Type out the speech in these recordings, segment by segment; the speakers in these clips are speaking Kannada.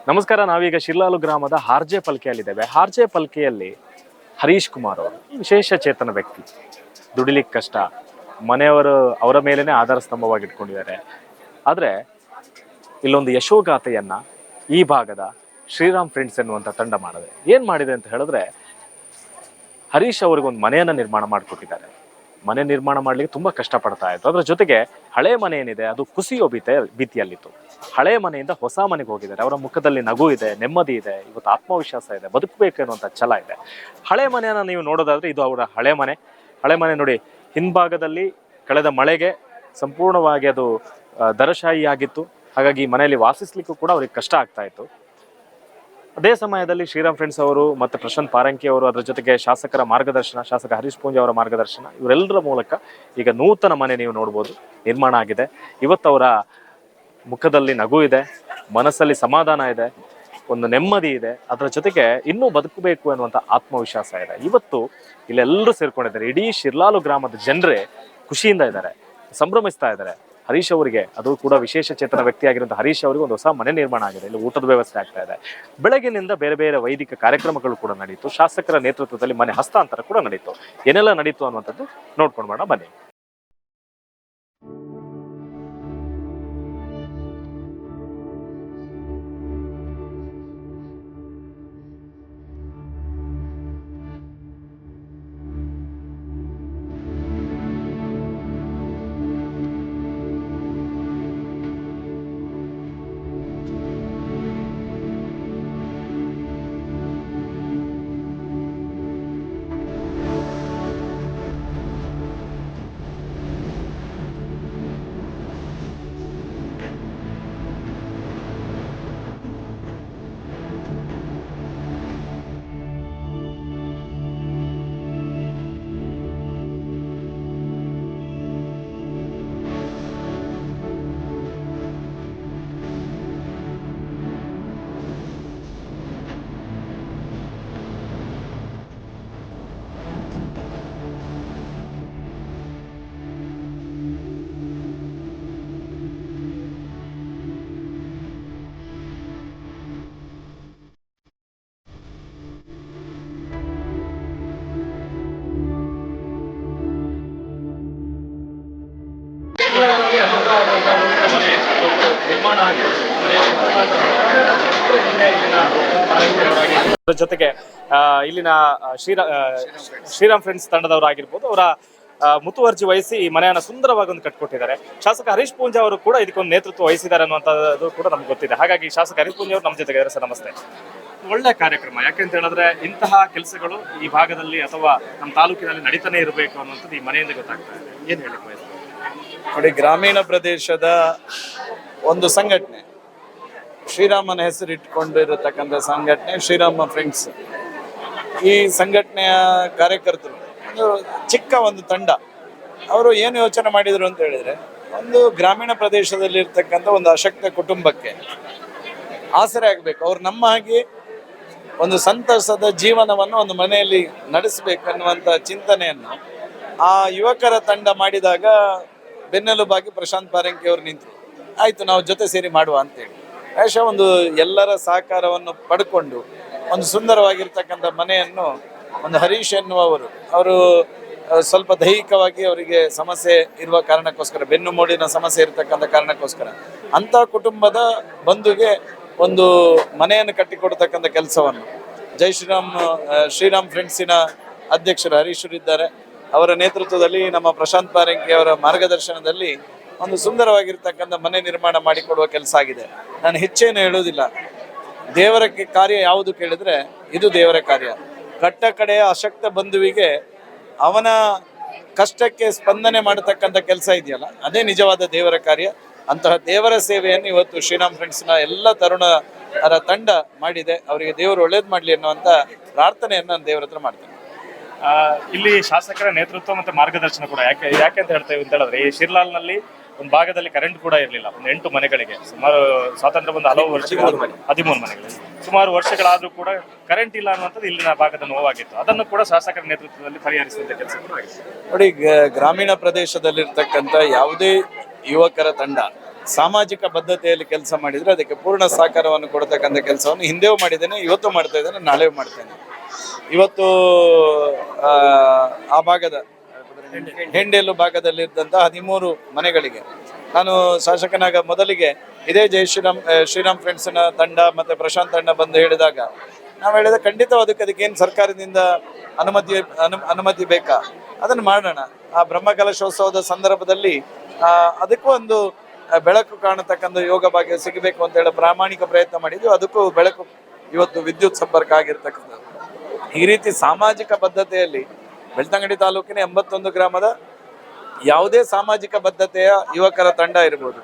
ನಮಸ್ಕಾರ, ನಾವೀಗ ಶಿರ್ಲಾಲು ಗ್ರಾಮದ ಹಾರ್ಜೆ ಪಲ್ಕೆಯಲ್ಲಿದ್ದೇವೆ. ಹಾರ್ಜೆ ಪಲ್ಕೆಯಲ್ಲಿ ಹರೀಶ್ ಕುಮಾರ್ ಅವರು ವಿಶೇಷ ಚೇತನ ವ್ಯಕ್ತಿ. ದುಡಿಲಿಕ್ಕೆ ಕಷ್ಟ ಮನೆಯವರು ಅವರ ಮೇಲೇನೆ ಆಧಾರ ಸ್ತಂಭವಾಗಿ ಇಟ್ಕೊಂಡಿದ್ದಾರೆ ಆದರೆ, ಇಲ್ಲೊಂದು ಯಶೋಗಾಥೆಯನ್ನು ಈ ಭಾಗದ ಶ್ರೀರಾಮ್ ಫ್ರೆಂಡ್ಸ್ ಎನ್ನುವಂಥ ತಂಡ ಮಾಡಿದೆ. ಏನು ಮಾಡಿದೆ ಅಂತ ಹೇಳಿದ್ರೆ, ಹರೀಶ್ ಅವ್ರಿಗೊಂದು ಮನೆಯನ್ನು ನಿರ್ಮಾಣ ಮಾಡಿಕೊಟ್ಟಿದ್ದಾರೆ. ಮನೆ ನಿರ್ಮಾಣ ಮಾಡಲಿಕ್ಕೆ ತುಂಬ ಕಷ್ಟಪಡ್ತಾ ಇತ್ತು ಅದರ ಜೊತೆಗೆ ಹಳೆ ಮನೆ ಏನಿದೆ, ಅದು ಕುಸಿಯೋ ಭೀತೆ ಭೀತಿಯಲ್ಲಿತ್ತು. ಹಳೆ ಮನೆಯಿಂದ ಹೊಸ ಮನೆಗೆ ಹೋಗಿದ್ದಾರೆ. ಅವರ ಮುಖದಲ್ಲಿ ನಗು ಇದೆ, ನೆಮ್ಮದಿ ಇದೆ, ಇವತ್ತು ಆತ್ಮವಿಶ್ವಾಸ ಇದೆ ಬದುಕಬೇಕು ಅನ್ನುವಂಥ ಛಲ ಇದೆ. ಹಳೆ ಮನೆಯನ್ನು ನೀವು ನೋಡೋದಾದರೆ ಇದು ಅವರ ಹಳೆ ಮನೆ. ಹಳೆ ಮನೆ ನೋಡಿ, ಹಿಂಭಾಗದಲ್ಲಿ ಕಳೆದ ಮಳೆಗೆ ಸಂಪೂರ್ಣವಾಗಿ ಅದು ದರಶಾಹಿಯಾಗಿತ್ತು ಹಾಗಾಗಿ ಮನೆಯಲ್ಲಿ ವಾಸಿಸ್ಲಿಕ್ಕೂ ಕೂಡ ಅವ್ರಿಗೆ ಕಷ್ಟ ಆಗ್ತಾ ಇತ್ತು. ಅದೇ ಸಮಯದಲ್ಲಿ ಶ್ರೀರಾಮ್ ಫ್ರೆಂಡ್ಸ್ ಅವರು ಮತ್ತು ಪ್ರಶಾಂತ್ ಪಾರಂಕಿ ಅವರು ಅದರ ಜೊತೆಗೆ ಶಾಸಕರ ಮಾರ್ಗದರ್ಶನ, ಶಾಸಕ ಹರೀಶ್ ಪೂಂಜಿ ಅವರ ಮಾರ್ಗದರ್ಶನ, ಇವರೆಲ್ಲರ ಮೂಲಕ ಈಗ ನೂತನ ಮನೆ ನೀವು ನೋಡ್ಬೋದು. ನಿರ್ಮಾಣ ಆಗಿದೆ. ಇವತ್ತು ಅವರ ಮುಖದಲ್ಲಿ ನಗು ಇದೆ, ಮನಸ್ಸಲ್ಲಿ ಸಮಾಧಾನ ಇದೆ, ಒಂದು ನೆಮ್ಮದಿ ಇದೆ. ಅದರ ಜೊತೆಗೆ ಇನ್ನೂ ಬದುಕಬೇಕು ಅನ್ನುವಂಥ ಆತ್ಮವಿಶ್ವಾಸ ಇದೆ. ಇವತ್ತು ಇಲ್ಲೆಲ್ಲರೂ ಸೇರ್ಕೊಂಡಿದ್ದಾರೆ. ಇಡೀ ಶಿರ್ಲಾಲು ಗ್ರಾಮದ ಜನರೇ ಖುಷಿಯಿಂದ ಇದ್ದಾರೆ, ಸಂಭ್ರಮಿಸ್ತಾ ಇದ್ದಾರೆ. ಹರೀಶ್ ಅವರಿಗೆ, ಅದು ಕೂಡ ವಿಶೇಷ ಚೇತನ ವ್ಯಕ್ತಿಯಾಗಿರುವಂಥ ಹರೀಶ್ ಅವರಿಗೆ ಒಂದು ಹೊಸ ಮನೆ ನಿರ್ಮಾಣ ಆಗಿದೆ. ಇಲ್ಲಿ ಊಟದ ವ್ಯವಸ್ಥೆ ಆಗ್ತಾ ಇದೆ. ಬೆಳಗಿನಿಂದ ಬೇರೆ ಬೇರೆ ವೈದಿಕ ಕಾರ್ಯಕ್ರಮಗಳು ಕೂಡ ನಡೆಯಿತು ಶಾಸಕರ ನೇತೃತ್ವದಲ್ಲಿ ಮನೆ ಹಸ್ತಾಂತರ ಕೂಡ ನಡೆಯಿತು ಏನೆಲ್ಲ ನಡೀತು ಅನ್ನುವಂಥದ್ದು ನೋಡ್ಕೊಂಡು ಮಾಡೋಣ. ಬನ್ನಿ. ಅದರ ಜೊತೆಗೆ ಇಲ್ಲಿನ ಶ್ರೀರಾಮ್ ಶ್ರೀರಾ ಶ್ರೀರಾಮ್ ಫ್ರೆಂಡ್ಸ್ ತಂಡದವರಾಗಿರ್ಬೋದು ಅವರ ಮುತುವರ್ಜಿ ವಹಿಸಿ ಈ ಮನೆಯನ್ನ ಸುಂದರವಾಗಿ ಒಂದು ಕಟ್ಕೊಟ್ಟಿದ್ದಾರೆ. ಶಾಸಕ ಹರೀಶ್ ಪೂಂಜಾ ಅವರು ಕೂಡ ಇದಕ್ಕೊಂದು ನೇತೃತ್ವ ವಹಿಸಿದ್ದಾರೆ ಅನ್ನುವಂಥದ್ದು ಕೂಡ ನಮ್ಗೆ ಗೊತ್ತಿದೆ. ಹಾಗಾಗಿ ಶಾಸಕ ಹರೀಶ್ ಪೂಂಜಾ ಅವರು ನಮ್ಮ ಜೊತೆಗೆ ಇದ್ದಾರೆ ಸರ್ ನಮಸ್ತೆ. ಒಳ್ಳೆ ಕಾರ್ಯಕ್ರಮ. ಯಾಕೆಂತ ಹೇಳಿದ್ರೆ ಇಂತಹ ಕೆಲಸಗಳು ಈ ಭಾಗದಲ್ಲಿ ಅಥವಾ ನಮ್ಮ ತಾಲೂಕಿನಲ್ಲಿ ನಡೀತಾನೆ ಇರಬೇಕು ಅನ್ನುವಂಥದ್ದು ಈ ಮನೆಯಿಂದ ಗೊತ್ತಾಗ್ತಾ ಇದೆ. ಏನು ಹೇಳಿ? ನೋಡಿ ಗ್ರಾಮೀಣ ಪ್ರದೇಶದ ಒಂದು ಸಂಘಟನೆ. ಶ್ರೀರಾಮನ ಹೆಸರು ಇಟ್ಕೊಂಡಿರತಕ್ಕಂಥ ಸಂಘಟನೆ ಶ್ರೀರಾಮ ಫ್ರೆಂಡ್ಸ್. ಈ ಸಂಘಟನೆಯ ಕಾರ್ಯಕರ್ತರು, ಒಂದು ಚಿಕ್ಕ ಒಂದು ತಂಡ. ಅವರು ಏನು ಯೋಚನೆ ಮಾಡಿದರು ಅಂತ ಹೇಳಿದರೆ, ಒಂದು ಗ್ರಾಮೀಣ ಪ್ರದೇಶದಲ್ಲಿ ಇರ್ತಕ್ಕಂಥ ಒಂದು ಅಶಕ್ತ ಕುಟುಂಬಕ್ಕೆ ಆಸರೆ ಆಗಬೇಕು. ಅವ್ರು ನಮ್ಮ ಹಾಗೆ ಒಂದು ಸಂತಸದ ಜೀವನವನ್ನು ಒಂದು ಮನೆಯಲ್ಲಿ ನಡೆಸಬೇಕನ್ನುವಂಥ ಚಿಂತನೆಯನ್ನು ಆ ಯುವಕರ ತಂಡ ಮಾಡಿದಾಗ ಬೆನ್ನೆಲುಬಾಗಿ ಪ್ರಶಾಂತ್ ಪಾರಂಕಿ ಅವರು ನಿಂತರು. ಆಯ್ತು, ನಾವು ಜೊತೆ ಸೇರಿ ಮಾಡುವ ಅಂತೇಳಿ. ಬಹುಶಃ ಒಂದು ಎಲ್ಲರ ಸಹಕಾರವನ್ನು ಪಡ್ಕೊಂಡು, ಒಂದು ಸುಂದರವಾಗಿರ್ತಕ್ಕಂಥ ಮನೆಯನ್ನು ಒಂದು ಹರೀಶ್ ಎನ್ನುವರು ಅವರು ಸ್ವಲ್ಪ ದೈಹಿಕವಾಗಿ ಅವರಿಗೆ ಸಮಸ್ಯೆ ಇರುವ ಕಾರಣಕ್ಕೋಸ್ಕರ, ಬೆನ್ನು ಮೂಡಿನ ಸಮಸ್ಯೆ ಇರತಕ್ಕಂಥ ಕಾರಣಕ್ಕೋಸ್ಕರ, ಅಂಥ ಕುಟುಂಬದ ಬಂಧುಗೆ ಒಂದು ಮನೆಯನ್ನು ಕಟ್ಟಿಕೊಡ್ತಕ್ಕಂಥ ಕೆಲಸವನ್ನು. ಜೈ ಶ್ರೀರಾಮ್ ಶ್ರೀರಾಮ್ ಫ್ರೆಂಡ್ಸಿನ ಅಧ್ಯಕ್ಷರು ಹರೀಶರು ಇದ್ದಾರೆ ಅವರ ನೇತೃತ್ವದಲ್ಲಿ ನಮ್ಮ ಪ್ರಶಾಂತ್ ಪಾರಂಕಿ ಅವರ ಮಾರ್ಗದರ್ಶನದಲ್ಲಿ ಒಂದು ಸುಂದರವಾಗಿರ್ತಕ್ಕಂಥ ಮನೆ ನಿರ್ಮಾಣ ಮಾಡಿಕೊಡುವ ಕೆಲಸ ಆಗಿದೆ. ನಾನು ಹೆಚ್ಚೇನು ಹೇಳುವುದಿಲ್ಲ. ದೇವರ ಕಾರ್ಯ ಯಾವುದು ಕೇಳಿದ್ರೆ ಇದು ದೇವರ ಕಾರ್ಯ. ಕಟ್ಟ ಕಡೆಯ ಅಶಕ್ತ ಬಂಧುವಿಗೆ ಅವನ ಕಷ್ಟಕ್ಕೆ ಸ್ಪಂದನೆ ಮಾಡತಕ್ಕಂಥ ಕೆಲಸ ಇದೆಯಲ್ಲ, ಅದೇ ನಿಜವಾದ ದೇವರ ಕಾರ್ಯ. ಅಂತಹ ದೇವರ ಸೇವೆಯನ್ನು ಇವತ್ತು ಶ್ರೀರಾಮ್ ಫ್ರೆಂಡ್ಸ್ನ ಎಲ್ಲ ತರುಣರ ತಂಡ ಮಾಡಿದೆ. ಅವರಿಗೆ ದೇವರು ಒಳ್ಳೇದು ಮಾಡಲಿ ಅನ್ನುವಂಥ ಪ್ರಾರ್ಥನೆಯನ್ನು ನಾನು ದೇವರ ಹತ್ರ ಮಾಡ್ತೇನೆ ಇಲ್ಲಿ ಶಾಸಕರ ನೇತೃತ್ವ ಮತ್ತು ಮಾರ್ಗದರ್ಶನ ಕೂಡ ಯಾಕೆ ಯಾಕೆ ಅಂತ ಹೇಳ್ತೇವೆ ಅಂತ ಹೇಳಿದ್ರೆ, ಈ ಶಿರ್ಲಾಲ್ನಲ್ಲಿ ಒಂದು ಭಾಗದಲ್ಲಿ ಕರೆಂಟ್ ಕೂಡ ಇರಲಿಲ್ಲ. ಒಂದು ಎಂಟು ಮನೆಗಳಿಗೆ. ಸುಮಾರು ಸ್ವಾತಂತ್ರ್ಯ ಬಂದ ಹಲವು ವರ್ಷಗಳು ಹದಿಮೂರು ಮನೆಗಳಿಗೆ ಸುಮಾರು ವರ್ಷಗಳಾದರೂ ಕೂಡ ಕರೆಂಟ್ ಇಲ್ಲ ಅನ್ನುವಂಥದ್ದು ಇಲ್ಲಿನ ಭಾಗದ ನೋವಾಗಿತ್ತು. ಅದನ್ನು ಕೂಡ ಶಾಸಕರ ನೇತೃತ್ವದಲ್ಲಿ ಪರಿಹರಿಸುವಂತ ಕೆಲಸ ಕೂಡ ಆಗಿದೆ. ನೋಡಿ ಗ್ರಾಮೀಣ ಪ್ರದೇಶದಲ್ಲಿರ್ತಕ್ಕಂಥ ಯಾವುದೇ ಯುವಕರ ತಂಡ ಸಾಮಾಜಿಕ ಬದ್ಧತೆಯಲ್ಲಿ ಕೆಲಸ ಮಾಡಿದರೆ ಅದಕ್ಕೆ ಪೂರ್ಣ ಸಹಕಾರವನ್ನು ಕೊಡತಕ್ಕಂಥ ಕೆಲಸವನ್ನು ಹಿಂದೆಯೂ ಮಾಡಿದ್ದೇನೆ ಇವತ್ತು ಮಾಡ್ತಾ ಇದ್ದೇನೆ ನಾಳೆಯೂ ಮಾಡ್ತೇನೆ. ಇವತ್ತು ಆ, ಆ ಭಾಗದ ಹೆಂಡೇಲು ಭಾಗದಲ್ಲಿದ್ದಂಥ ಹದಿಮೂರು ಮನೆಗಳಿಗೆ. ನಾನು ಶಾಸಕನಾಗ ಮೊದಲಿಗೆ ಇದೇ ಜಯ ಶ್ರೀರಾಮ್ ಶ್ರೀರಾಮ್ ಫ್ರೆಂಡ್ಸ್ನ ತಂಡ ಮತ್ತೆ ಪ್ರಶಾಂತ್ ತಂಡ ಬಂದು ಹೇಳಿದಾಗ, ನಾವು ಹೇಳಿದ ಖಂಡಿತ ಅದಕ್ಕೆ ಏನು ಸರ್ಕಾರದಿಂದ ಅನುಮತಿ, ಅನು, ಅನುಮತಿ ಬೇಕಾ? ಅದನ್ನು ಮಾಡೋಣ. ಆ ಬ್ರಹ್ಮಕಲಶೋತ್ಸವದ ಸಂದರ್ಭದಲ್ಲಿ ಅದಕ್ಕೂ ಒಂದು ಬೆಳಕು ಕಾಣತಕ್ಕಂಥ ಯೋಗ ಭಾಗ್ಯ ಸಿಗಬೇಕು ಅಂತ ಹೇಳಿ ಪ್ರಾಮಾಣಿಕ ಪ್ರಯತ್ನ ಮಾಡಿದ್ವಿ. ಅದಕ್ಕೂ ಬೆಳಕು ಇವತ್ತು ವಿದ್ಯುತ್ ಸಂಪರ್ಕ ಆಗಿರ್ತಕ್ಕಂಥದ್ದು. ಈ ರೀತಿ ಸಾಮಾಜಿಕ ಬದ್ಧತೆಯಲ್ಲಿ ಬೆಳ್ತಂಗಡಿ ತಾಲೂಕಿನ ಎಂಬತ್ತೊಂದು ಗ್ರಾಮದ ಯಾವುದೇ ಸಾಮಾಜಿಕ ಬದ್ಧತೆಯ ಯುವಕರ ತಂಡ ಇರ್ಬೋದು.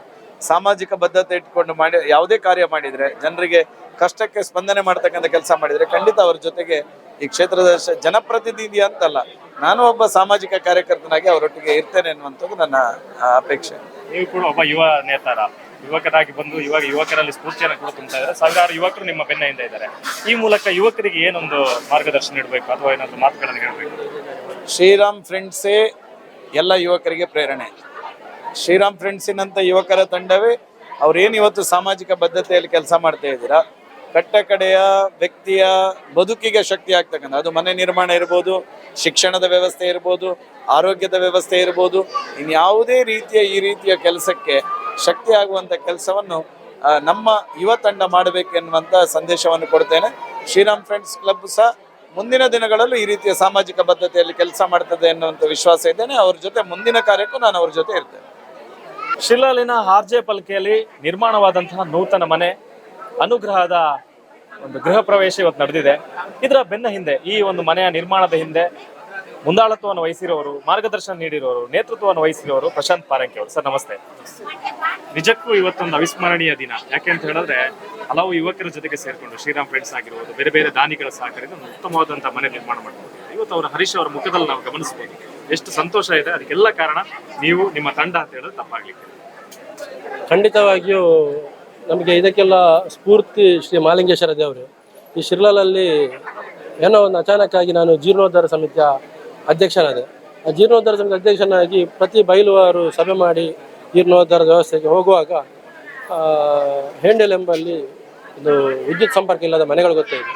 ಸಾಮಾಜಿಕ ಬದ್ಧತೆ ಇಟ್ಕೊಂಡು ಮಾಡಿ, ಯಾವುದೇ ಕಾರ್ಯ ಮಾಡಿದ್ರೆ, ಜನರಿಗೆ ಕಷ್ಟಕ್ಕೆ ಸ್ಪಂದನೆ ಮಾಡ್ತಕ್ಕಂಥ ಕೆಲಸ ಮಾಡಿದ್ರೆ ಖಂಡಿತ ಅವ್ರ ಜೊತೆಗೆ ಈ ಕ್ಷೇತ್ರದ ಜನಪ್ರತಿನಿಧಿ ಅಂತಲ್ಲ, ನಾನು ಒಬ್ಬ ಸಾಮಾಜಿಕ ಕಾರ್ಯಕರ್ತನಾಗಿ ಅವರೊಟ್ಟಿಗೆ ಇರ್ತೇನೆ ಅನ್ನುವಂಥದ್ದು ನನ್ನ ಅಪೇಕ್ಷೆ. ನೀವು ಕೂಡ ಒಬ್ಬ ಯುವ ನೇತಾರ, ಯುವಕರಾಗಿ ಬಂದು ಇವಾಗ ಯುವಕರಲ್ಲಿ ಸ್ಫೂರ್ತಿಯನ್ನು ಕೂಡ ತುಂಬ್ತಾ ಇದ್ದಾರೆ. ಸಾವಿರಾರು ಯುವಕರು ನಿಮ್ಮ ಬೆನ್ನ ಇದ್ದಾರೆ. ಈ ಮೂಲಕ ಯುವಕರಿಗೆ ಏನೊಂದು ಮಾರ್ಗದರ್ಶನ ನೀಡಬೇಕು ಅಥವಾ ಏನಾದರೂ ಮಾತುಗಳನ್ನು ಹೇಳಬೇಕು? ಶ್ರೀರಾಮ್ ಫ್ರೆಂಡ್ಸೇ ಎಲ್ಲ ಯುವಕರಿಗೆ ಪ್ರೇರಣೆ. ಶ್ರೀರಾಮ್ ಫ್ರೆಂಡ್ಸಿನಂಥ ಯುವಕರ ತಂಡವೇ ಅವ್ರೇನು ಇವತ್ತು ಸಾಮಾಜಿಕ ಬದ್ಧತೆಯಲ್ಲಿ ಕೆಲಸ ಮಾಡ್ತಾ ಇದ್ದೀರಾ? ಕಟ್ಟ ಕಡೆಯ ವ್ಯಕ್ತಿಯ ಬದುಕಿಗೆ ಶಕ್ತಿ ಆಗ್ತಕ್ಕಂಥ, ಅದು ಮನೆ ನಿರ್ಮಾಣ ಇರ್ಬೋದು, ಶಿಕ್ಷಣದ ವ್ಯವಸ್ಥೆ ಇರ್ಬೋದು, ಆರೋಗ್ಯದ ವ್ಯವಸ್ಥೆ ಇರ್ಬೋದು ಇನ್ಯಾವುದೇ ರೀತಿಯ ಈ ರೀತಿಯ ಕೆಲಸಕ್ಕೆ ಶಕ್ತಿ ಆಗುವಂಥ ಕೆಲಸವನ್ನು ನಮ್ಮ ಯುವ ತಂಡ ಮಾಡಬೇಕೆನ್ನುವಂಥ ಸಂದೇಶವನ್ನು ಕೊಡ್ತೇನೆ. ಶ್ರೀರಾಮ್ ಫ್ರೆಂಡ್ಸ್ ಕ್ಲಬ್ ಸಹ ಮುಂದಿನ ದಿನಗಳಲ್ಲೂ ಈ ರೀತಿಯ ಸಾಮಾಜಿಕ ಬದ್ಧತೆಯಲ್ಲಿ ಕೆಲಸ ಮಾಡ್ತದೆ ಅನ್ನುವಂಥ ವಿಶ್ವಾಸ ಇದ್ದೇನೆ. ಅವ್ರ ಜೊತೆ ಮುಂದಿನ ಕಾರ್ಯಕ್ಕೂ ನಾನು ಅವ್ರ ಜೊತೆ ಇರ್ತೇನೆ. ಶಿಲ್ಲಾಲಿನ ಆರ್ಜೆ ಪಲ್ಕೆಯಲ್ಲಿ ನಿರ್ಮಾಣವಾದಂತಹ ನೂತನ ಮನೆ ಅನುಗ್ರಹದ ಒಂದು ಗೃಹ ಪ್ರವೇಶ ಇವತ್ತು ನಡೆದಿದೆ. ಇದರ ಬೆನ್ನ ಹಿಂದೆ ಈ ಒಂದು ಮನೆಯ ನಿರ್ಮಾಣದ ಹಿಂದೆ ಮುಂದಾಳತ್ವವನ್ನು ವಹಿಸಿರೋರು ಮಾರ್ಗದರ್ಶನ ನೀಡಿರೋರು ನೇತೃತ್ವವನ್ನು ವಹಿಸಿರೋರು ಪ್ರಶಾಂತ್ ಪಾರಂಕಿ ಅವರು. ಸರ್ ನಮಸ್ತೆ. ನಿಜಕ್ಕೂ ಇವತ್ತೊಂದು ಅವಿಸ್ಮರಣೀಯ ದಿನ. ಯಾಕೆ ಅಂತ ಹೇಳಿದ್ರೆ ಹಲವು ಯುವಕರ ಜೊತೆಗೆ ಸೇರಿಕೊಂಡು ಶ್ರೀರಾಮ್ ಫ್ರೆಂಡ್ಸ್ ಆಗಿರ್ಬೋದು, ಬೇರೆ ಬೇರೆ ದಾನಿಗಳ ಸಹಕಾರದಿಂದ ಒಂದು ಉತ್ತಮವಾದಂತಹ ಮನೆ ನಿರ್ಮಾಣ ಮಾಡ್ಬೋದು ಇವತ್ತು ಅವರ ಹರೀಶ್ ಅವರ ಮುಖದಲ್ಲಿ ನಾವು ಗಮನಿಸಬಹುದು. ಎಷ್ಟು ಸಂತೋಷ ಇದೆ. ಅದಕ್ಕೆಲ್ಲ ಕಾರಣ ನೀವು, ನಿಮ್ಮ ತಂಡ ಅಂತ ಹೇಳಿದ್ರೆ ತಪ್ಪಾಗ್ಲಿಕ್ಕೆ. ಖಂಡಿತವಾಗಿಯೂ ನಮಗೆ ಇದಕ್ಕೆಲ್ಲ ಸ್ಫೂರ್ತಿ ಶ್ರೀ ಮಾಲಿಂಗೇಶ್ವರ ದೇವರು. ಈ ಶಿರ್ಲಾಲಲ್ಲಿ ಏನೋ ಒಂದು ಅಚಾನಕ್ಕಾಗಿ ನಾನು ಜೀರ್ಣೋದ್ಧಾರ ಸಮಿತಿಯ ಅಧ್ಯಕ್ಷನಾದೆ. ಆ ಜೀರ್ಣೋದ್ಧಾರ ಸಮಿತಿ ಅಧ್ಯಕ್ಷನಾಗಿ ಪ್ರತಿ ಬಯಲುವಾರು ಸಭೆ ಮಾಡಿ ಜೀರ್ಣೋದ್ಧಾರದ ವ್ಯವಸ್ಥೆಗೆ ಹೋಗುವಾಗ ಹೆಂಡೆಲ್ ಎಂಬಲ್ಲಿ ಇದು ವಿದ್ಯುತ್ ಸಂಪರ್ಕ ಇಲ್ಲದ ಮನೆಗಳು ಗೊತ್ತಾಯಿತು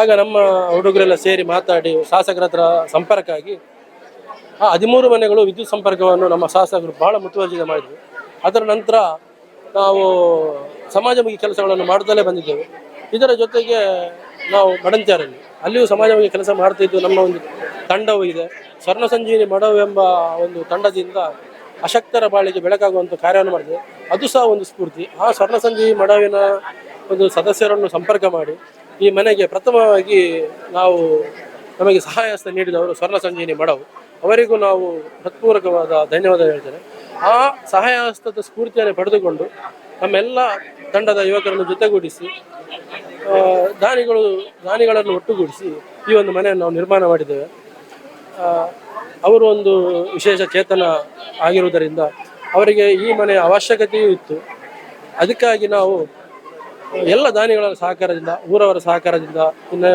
ಆಗ ನಮ್ಮ ಹುಡುಗರೆಲ್ಲ ಸೇರಿ ಮಾತಾಡಿ ಶಾಸಕರ ಹತ್ರ ಸಂಪರ್ಕ ಆಗಿ ಆ ಹದಿಮೂರು ಮನೆಗಳು ವಿದ್ಯುತ್ ಸಂಪರ್ಕವನ್ನು ನಮ್ಮ ಶಾಸಕರು ಬಹಳ ಮುತುವರ್ಜಿತ ಮಾಡಿದ್ವಿ ಅದರ ನಂತರ ನಾವು ಸಮಾಜಮುಖಿ ಕೆಲಸಗಳನ್ನು ಮಾಡುತ್ತಲೇ ಬಂದಿದ್ದೇವೆ. ಇದರ ಜೊತೆಗೆ ನಾವು ಮಡಂಚಾರಲ್ಲಿ ಅಲ್ಲಿಯೂ ಸಮಾಜಮುಖಿ ಕೆಲಸ ಮಾಡ್ತಿದ್ದು ನಮ್ಮ ಒಂದು ತಂಡವೂ ಇದೆ. ಸ್ವರ್ಣ ಸಂಜೀವಿನಿ ಮಡವು ಎಂಬ ಒಂದು ತಂಡದಿಂದ ಅಶಕ್ತರ ಬಾಳಿಗೆ ಬೆಳಕಾಗುವಂಥ ಕಾರ್ಯವನ್ನು ಮಾಡಿದೆ. ಅದು ಸಹ ಒಂದು ಸ್ಫೂರ್ತಿ. ಆ ಸ್ವರ್ಣ ಸಂಜೀವಿ ಮಡವಿನ ಒಂದು ಸದಸ್ಯರನ್ನು ಸಂಪರ್ಕ ಮಾಡಿ ಈ ಮನೆಗೆ ಪ್ರಥಮವಾಗಿ ನಾವು ನಮಗೆ ಸಹಾಯ ಹಸ್ತ ನೀಡಿದವರು ಸ್ವರ್ಣ ಸಂಜೀವಿನಿ ಮಡವು. ಅವರಿಗೂ ನಾವು ಹೃತ್ಪೂರ್ವಕವಾದ ಧನ್ಯವಾದ ಹೇಳ್ತೇನೆ. ಆ ಸಹಾಯ ಹಸ್ತದ ಸ್ಫೂರ್ತಿಯನ್ನು ಪಡೆದುಕೊಂಡು ನಮ್ಮೆಲ್ಲ ತಂಡದ ಯುವಕರನ್ನು ಜೊತೆಗೂಡಿಸಿ ದಾನಿಗಳು, ದಾನಿಗಳನ್ನು ಒಟ್ಟುಗೂಡಿಸಿ ಈ ಒಂದು ಮನೆಯನ್ನು ನಾವು ನಿರ್ಮಾಣ ಮಾಡಿದ್ದೇವೆ. ಅವರು ಒಂದು ವಿಶೇಷ ಚೇತನ ಆಗಿರುವುದರಿಂದ ಅವರಿಗೆ ಈ ಮನೆಯ ಅವಶ್ಯಕತೆಯೂ ಇತ್ತು. ಅದಕ್ಕಾಗಿ ನಾವು ಎಲ್ಲ ದಾನಿಗಳ ಸಹಕಾರದಿಂದ, ಊರವರ ಸಹಕಾರದಿಂದ ಇನ್ನು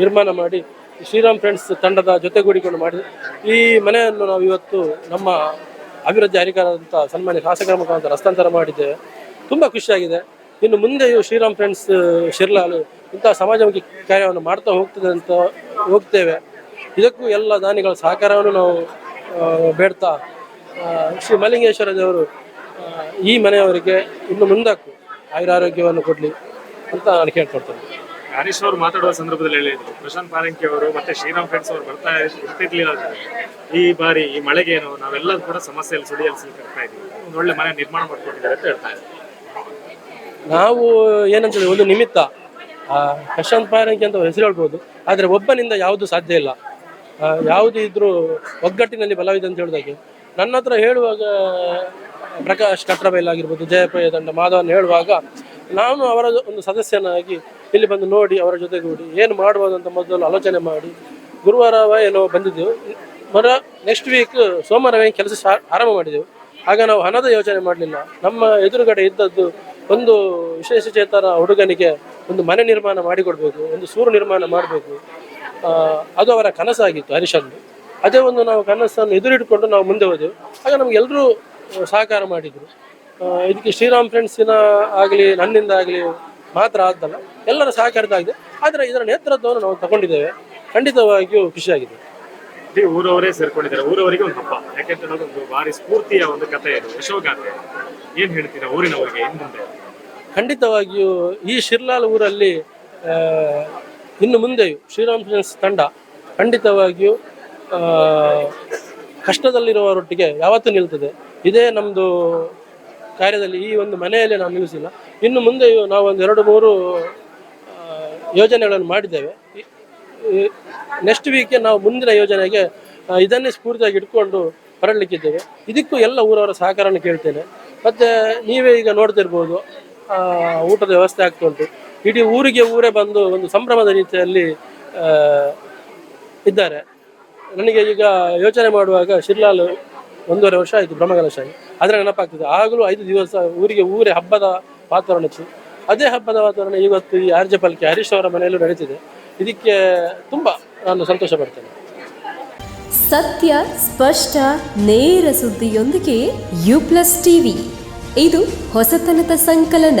ನಿರ್ಮಾಣ ಮಾಡಿ ಶ್ರೀರಾಮ್ ಫ್ರೆಂಡ್ಸ್ ತಂಡದ ಜೊತೆಗೂಡಿಕೊಂಡು ಮಾಡಿ, ಈ ಮನೆಯನ್ನು ನಾವು ಇವತ್ತು ನಮ್ಮ ಅಭಿವೃದ್ಧಿ ಅಧಿಕಾರದಂಥ ಸನ್ಮಾನ್ಯ ಶಾಸಕರ ಮುಖಾಂತರ ಹಸ್ತಾಂತರ ಮಾಡಿದ್ದೇವೆ ತುಂಬ ಖುಷಿಯಾಗಿದೆ. ಇನ್ನು ಮುಂದೆಯೂ ಶ್ರೀರಾಮ್ ಫ್ರೆಂಡ್ಸ್, ಶಿರ್ಲಾಲು ಇಂಥ ಸಮಾಜಮುಖಿ ಕಾರ್ಯವನ್ನು ಮಾಡ್ತಾ ಹೋಗ್ತದೆ ಅಂತ ಹೋಗ್ತೇವೆ. ಇದಕ್ಕೂ ಎಲ್ಲ ದಾನಿಗಳ ಸಹಕಾರವನ್ನು ನಾವು ಬೇಡ್ತಾ ಶ್ರೀ ಮಲ್ಲಿಂಗೇಶ್ವರ ದೇವರು ಈ ಮನೆಯವರಿಗೆ ಇನ್ನು ಮುಂದಕ್ಕೂ ಆಯುರಾರೋಗ್ಯವನ್ನು ಕೊಡಲಿ ಅಂತ ನಾನು ಕೇಳ್ಕೊಡ್ತೇನೆ ಹರೀಶ್ ಅವರು ಮಾತಾಡುವ ಸಂದರ್ಭದಲ್ಲಿ ಹೇಳಿದ್ರು. ಪ್ರಶಾಂತ್ ಪಾರಂಕಿ ಅವರು ಮತ್ತೆ ಶ್ರೀರಾಮ್ ಫ್ರೆಂಡ್ಸ್ ಅವರು ಬರ್ತಾ ಇರ್ತಿರ್ಲಿಲ್ಲ ಈ ಬಾರಿ ಈ ಮಳೆಗೇನು ನಾವೆಲ್ಲರೂ ಕೂಡ ಸಮಸ್ಯೆಯಲ್ಲಿ ಸುಳಿಯಲ್ಲಿ ಸಿಲ್ಕರ್ತಾ ಇದ್ದೀವಿ. ಒಂದು ಒಳ್ಳೆ ಮನೆ ನಿರ್ಮಾಣ ಮಾಡ್ಕೊಟ್ಟಿದ್ದಾರೆ ಅಂತ ಹೇಳ್ತಾ ಇದ್ದಾರೆ. ನಾವು ಏನಂತೇಳಿ ಒಂದು ನಿಮಿತ್ತ ಆ, ಪ್ರಶಾಂತ್ ಪಾರಂಕಿ ಅಂತ ಹೆಸರು ಹೇಳ್ಬೋದು. ಆದರೆ ಒಬ್ಬನಿಂದ ಯಾವುದು ಸಾಧ್ಯ ಇಲ್ಲ. ಯಾವುದು ಇದ್ರೂ ಒಗ್ಗಟ್ಟಿನಲ್ಲಿ ಬಲವಿದೆ ಅಂತ ಹೇಳಿದಾಗೆ. ನನ್ನ ಹತ್ರ ಹೇಳುವಾಗ ಪ್ರಕಾಶ್ ಕಟ್ರಬೈಲ್ ಆಗಿರ್ಬೋದು, ಜಯಪ್ರಯ ದಂಡ ಮಾಧವನ್ ಹೇಳುವಾಗ, ನಾನು ಅವರ ಒಂದು ಸದಸ್ಯನಾಗಿ ಇಲ್ಲಿ ಬಂದು ನೋಡಿ ಅವರ ಜೊತೆಗೂಡಿ ಏನು ಮಾಡ್ಬೋದು ಅಂತ ಮೊದಲು ಆಲೋಚನೆ ಮಾಡಿ ಗುರುವಾರವ ಏನೋ ಬಂದಿದ್ದೆವು. ಮರ ನೆಕ್ಸ್ಟ್ ವೀಕ್ ಸೋಮವಾರವೇ ಕೆಲಸ ಆರಂಭ ಮಾಡಿದೆವು. ಆಗ ನಾವು ಹಣದ ಯೋಚನೆ ಮಾಡಲಿಲ್ಲ. ನಮ್ಮ ಎದುರುಗಡೆ ಇದ್ದದ್ದು ಒಂದು ವಿಶೇಷ ಚೇತನ ಹುಡುಗನಿಗೆ ಒಂದು ಮನೆ ನಿರ್ಮಾಣ ಮಾಡಿಕೊಡ್ಬೇಕು, ಒಂದು ಸೂರು ನಿರ್ಮಾಣ ಮಾಡಬೇಕು. ಅದು ಅವರ ಕನಸಾಗಿತ್ತು ಹರೀಶಂದು. ಅದೇ ಒಂದು ನಾವು ಕನಸನ್ನು ಎದುರಿಟ್ಕೊಂಡು ನಾವು ಮುಂದೆ ಹೋದೆವು. ಆಗ ನಮ್ಗೆ ಎಲ್ಲರೂ ಸಹಕಾರ ಮಾಡಿದರು. ಇದಕ್ಕೆ ಶ್ರೀರಾಮ್ ಫ್ರೆಂಡ್ಸಿನ ಆಗಲಿ ನನ್ನಿಂದ ಆಗಲಿ ಮಾತ್ರ ಆದ್ದಲ್ಲ ಎಲ್ಲರ ಸಹಕಾರದಾಗಿದೆ ಆದರೆ ಇದರ ನೇತೃತ್ವವನ್ನು ನಾವು ತಗೊಂಡಿದ್ದೇವೆ. ಖಂಡಿತವಾಗಿಯೂ ಖುಷಿಯಾಗಿದೆ. ಇಡೀ ಊರವರೇ ಸೇರ್ಕೊಂಡಿದ್ದಾರೆ. ಊರವರಿಗೆ ಒಂದು ಹಬ್ಬ. ಯಾಕೆಂತ ಒಂದು ಭಾರಿ ಸ್ಫೂರ್ತಿಯ ಒಂದು ಕಥೆ ಇದು. ಯಶೋಗಾಥೆ. ಏನು ಹೇಳ್ತೀರಾ ಊರಿನವರಿಗೆ ಇನ್ನು ಮುಂದೆ? ಖಂಡಿತವಾಗಿಯೂ ಈ ಶಿರ್ಲಾಲ್ ಊರಲ್ಲಿ ಇನ್ನು ಮುಂದೆಯೂ ಶ್ರೀರಾಮ್ ಫ್ರೆಂಡ್ಸ್ ತಂಡ ಖಂಡಿತವಾಗಿಯೂ ಆ, ಕಷ್ಟದಲ್ಲಿರುವವರೊಟ್ಟಿಗೆ ಯಾವತ್ತೂ ನಿಲ್ತದೆ. ಇದೇ ನಮ್ಮದು ಕಾರ್ಯದಲ್ಲಿ ಈ ಒಂದು ಮನೆಯಲ್ಲಿ ನಾವು ನಿಲ್ಲಿಸಿಲ್ಲ. ಇನ್ನು ಮುಂದೆ ನಾವು ಒಂದು ಎರಡು ಮೂರು ಯೋಜನೆಗಳನ್ನು ಮಾಡಿದ್ದೇವೆ. ನೆಕ್ಸ್ಟ್ ವೀಕ್ಗೆ ನಾವು ಮುಂದಿನ ಯೋಜನೆಗೆ ಇದನ್ನೇ ಸ್ಫೂರ್ತಿಯಾಗಿ ಇಟ್ಕೊಂಡು ಹೊರಡಲಿಕ್ಕಿದ್ದೇವೆ. ಇದಕ್ಕೂ ಎಲ್ಲ ಊರವರ ಸಹಕಾರನ ಕೇಳ್ತೇನೆ. ಮತ್ತು ನೀವೇ ಈಗ ನೋಡ್ತಿರ್ಬೋದು ಊಟದ ವ್ಯವಸ್ಥೆ ಆಗ್ತಾ ಉಂಟು ಇಡೀ ಊರಿಗೆ ಊರೇ ಬಂದು ಒಂದು ಸಂಭ್ರಮದ ರೀತಿಯಲ್ಲಿ ಇದ್ದಾರೆ. ನನಗೆ ಈಗ ಯೋಚನೆ ಮಾಡುವಾಗ ಶಿರ್ಲಾಲ್ ಒಂದೂವರೆ ವರ್ಷ ಆಯಿತು ಬ್ರಹ್ಮಕಲಶಾಹಿ ಅದರ ನೆನಪಾಗ್ತದೆ, ಆಗಲೂ ಐದು ದಿವಸ ಊರಿಗೆ ಊರೇ ಹಬ್ಬದ ವಾತಾವರಣ ಇತ್ತು. ಅದೇ ಹಬ್ಬದ ವಾತಾವರಣ ಇವತ್ತು ಈ ಆರ್ಜೆ ಪಾಲಿಕೆ ಹರೀಶ್ ಅವರ ಮನೆಯಲ್ಲೂ ನಡೀತಿದೆ. ಇದಕ್ಕೆ ತುಂಬ ನಾನು ಸಂತೋಷ ಪಡ್ತೇನೆ. ಸತ್ಯ, ಸ್ಪಷ್ಟ, ನೇರ ಸುದ್ದಿಯೊಂದಿಗೆ ಯು ಪ್ಲಸ್ ಟಿವಿ ಇದು ಹೊಸತನದ ಸಂಕಲನ.